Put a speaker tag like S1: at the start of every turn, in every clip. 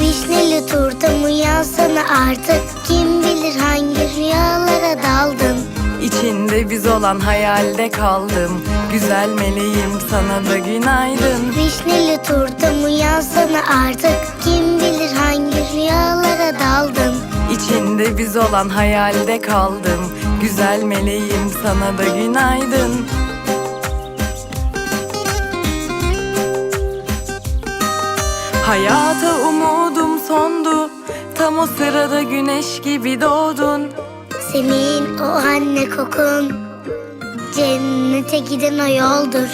S1: Vişneli turtam uyansana artık? Kim bilir hangi rüyalara daldın?
S2: İçinde biz olan hayalde kaldım. Güzel meleğim sana da günaydın.
S1: Vişneli turtam uyansana artık? Kim
S2: Biz olan hayalde kaldım. Güzel meleğim sana da günaydın. Hayata umudum sondu. Tam o sırada güneş gibi doğdun.
S1: Senin o anne kokun Cennete giden o yoldur.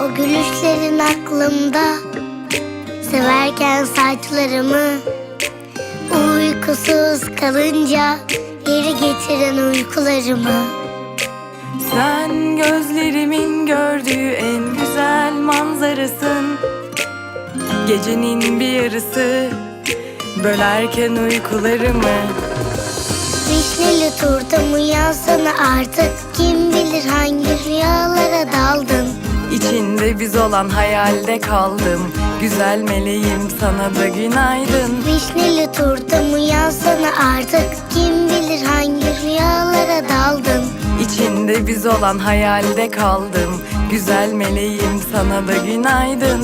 S1: O gülüşlerin aklımda. Severken saçlarımı Uykusuz kalınca Geri getiren uykularımı.
S2: Sen gözlerimin gördüğü en güzel manzarasın. Gecenin bir yarısı Bölerken uykularımı.
S1: Vişneli turtam uyansana artık. Kim bilir hangi rüyalara daldın
S2: İçinde biz olan hayalde kaldım. Güzel meleğim sana da günaydın.
S1: Vişneli turtam uyansana artık? Kim bilir hangi rüyalara daldın?
S2: İçinde biz olan hayalde kaldım. Güzel meleğim sana da günaydın.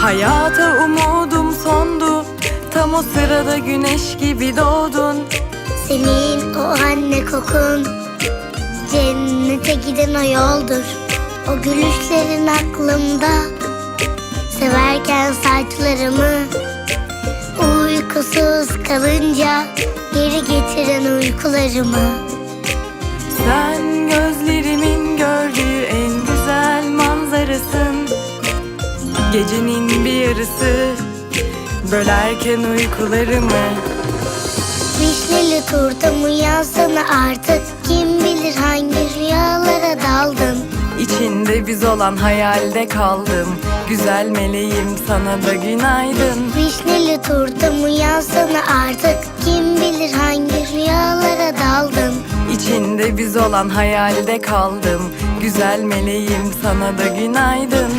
S2: Hayata Tam o sırada güneş gibi doğdun.
S1: Senin o anne kokun Cennete giden o yoldur O gülüşlerin aklımda Severken saçlarımı Uykusuz kalınca Geri getiren uykularımı.
S2: Sen gözlerimin gördüğü en güzel manzarasın. Gecenin bir yarısı Bölerken uykularımı.
S1: Vişneli turtam uyansana artık? Kim bilir hangi rüyalara daldın?
S2: İçinde biz olan hayalde kaldım. Güzel meleğim sana da günaydın.
S1: Vişneli turtam uyansana artık? Kim bilir hangi rüyalara daldın?
S2: İçinde biz olan hayalde kaldım. Güzel meleğim sana da günaydın